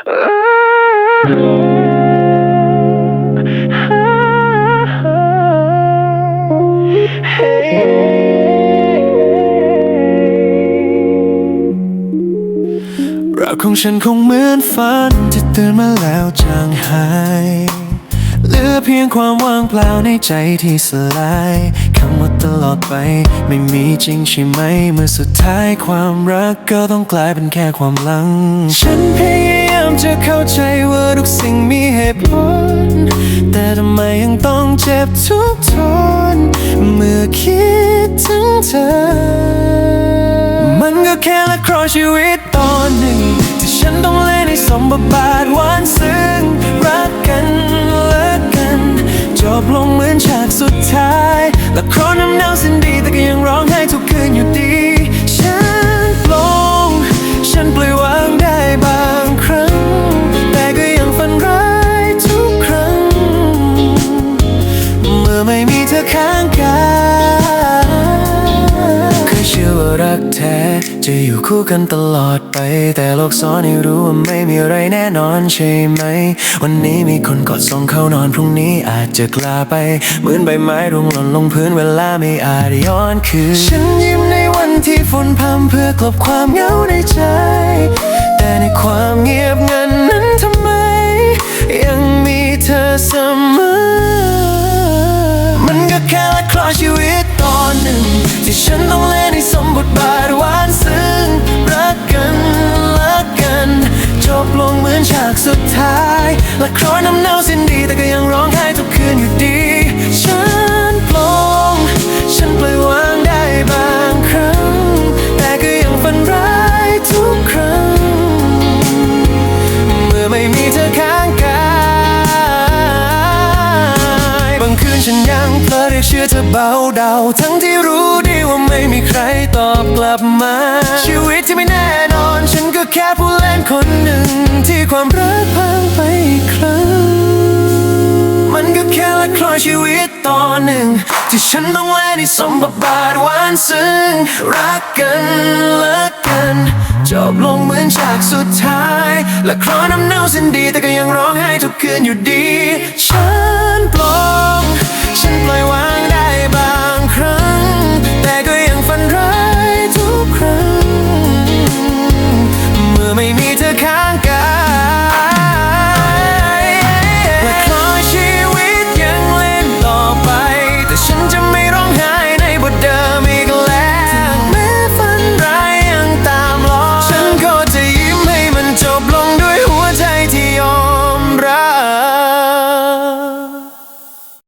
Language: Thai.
รักของฉันคงเหมือนฝันที่ตื่นมาแล้วจางหาย เหลือเพียงความว่างเปล่าในใจที่สลาย คำว่าตลอดไป ไม่มีจริงใช่ไหม เมื่อสุดท้ายความรักก็ต้องกลายเป็นแค่ความหลัง ฉันพยายามจะเข้าใจว่าทุกสิ่งมีเหตุผล แต่ทำไมยังต้องเจ็บทุกทน เมื่อคิดถึงเธอ มันก็แค่ละครชีวิตตอนหนึ่ง ที่ฉันต้องเล่นให้สมบทบาทหวานซึ้ายละครน้ำเน่าสิ้นดีแต่ก็ยังร้องไห้ทุกคืนอยู่ดี ฉันปลง ฉันปล่อยวางได้บางครั้ง แต่ก็ยังฝันร้ายทุกครั้ง เมื่อไม่มีเธอข้าง จะอยู่คู่กันตลอดไป แต่โลกสอนให้รู้ว่าไม่มีอะไรแน่นอนใช่ไหม วันนี้มีคนกอดส่งเข้านอนพรุ่งนี้อาจจะกลาไป เหมือนใบไม้ร่วงหล่นลงพื้นเวลาไม่อาจย้อนคืนฉันยิ้มในวันที่ฝนพรำเพื่อกลบความเหงาในใจ แต่ในความเงียบงันนั้นทำไม ยังมีเธอเสมอ มันก็แค่ละครชีวิตตอนหนึ่งที่ฉันต้องายละครน้ำเน่าสิ้นดี แต่ก็ยังร้องไห้ทุกคืนอยู่ดี ฉันปลง ฉันปล่อยวางได้บางครั้ง แต่ก็ยังฝันร้ายทุกครั้ง เมื่อไม่มีเธอข้างกายบางคืนฉันยังเพลอเรียกชื่อเธอเบาเดา ทั้งที่รู้ดีว่าไม่มีใครตอบกลับมา ชีวิตที่ไม่แน่นอน ฉันก็แค่ผู้เล่นคนหนึ่งที่ความรัก คละครชีวิตตอนหนึ่ง ที่ฉันต้องแล่นให้สมบบาทหวานซึ้งรักกันเลิกกันจบลงเหมือนฉากสุดท้ายและครน้ำเน่าสิ้นดีแต่ก็ยังร้องไห้ทุกคืนอยู่ดี ฉันปลงฉันปล่อยวาง